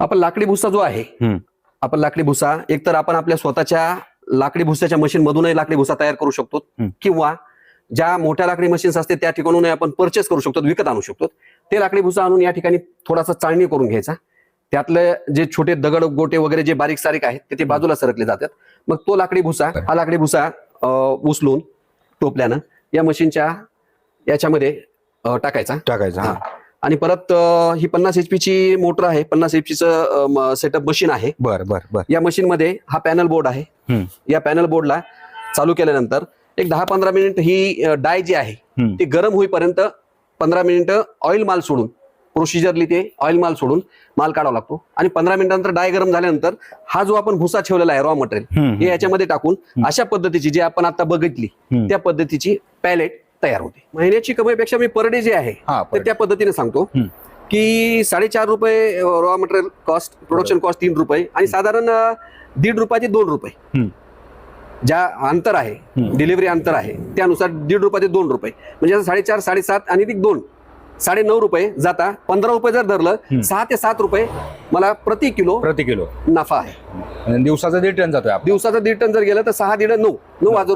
आपण लाकडी भुसा जो आहे हम्म. आपण लाकडी भुसा एकतर आपण आपल्या स्वतःच्या लाकडी भुसाच्या मशीन मधूनही लाकडी भुसा तयार करू शकतो. किंवा ज्या मोठ्या लाकडी मशीन्स असते त्या ठिकाणून आपण परचेस करू शकतो विकत आणू शकतो. ते लाकडी भुसा आणून या ठिकाणी थोडासा चाळणी करून घ्यायचा. त्यातले जे छोटे दगड गोटे वगैरे जे बारीक सारीक आहेत ते ते बाजूला सरकले जातात. मग तो लाकडी भुसा हा लाकडी भुसा उचलून टोपल्यानं या मशीनच्या याच्यामध्ये टाकायचा. टाकायचं. हा. आणि परत अं, ही पन्नास एच ची मोटर आहे पन्नास एच चं सेटअप मशीन आहे बर बर बर या मशीन मध्ये हा पॅनल बोर्ड आहे हम्म. या पॅनल बोर्डला चालू केल्यानंतर एक दहा पंधरा मिनिट ही डाय जी आहे हम्म. ती गरम होईपर्यंत पंधरा मिनिटं ऑइल माल सोडून प्रोसिजरली ते ऑइल माल सोडून माल काढावा लागतो आणि पंधरा मिनिटानंतर डाय गरम झाल्यानंतर हा जो आपण भुसा ठेवलेला आहे रॉ मटेरियल हम्म. हे याच्यामध्ये टाकून अशा पद्धतीची जी आपण आता बघितली हम्म. त्या पद्धतीची पॅलेट तयार होते. महिन्याची कमाईपेक्षा मी पर डे जे आहे हा तर त्या पद्धतीने सांगतो. हम्म. की साडेचार रुपये raw material cost production cost तीन रुपये आणि साधारण अं, दीड रुपयाचे दोन रुपये. हम्म. ज्या अंतर आहे हम्म. डिलिव्हरी अंतर आहे त्यानुसार दीड रुपयाचे दोन रुपये. म्हणजे असं साडेचार साडेसात आणि ती दोन साडे नऊ रुपये जाता. पंधरा रुपये जर धरलं. सहा ते सात रुपये मला प्रति किलो प्रति किलो. नफा आहे. आणि दिवसाचा दीड टन जातोय आपण. दिवसाचं दीड टन जर गेलं तर सहा दीड नऊ नऊ हजार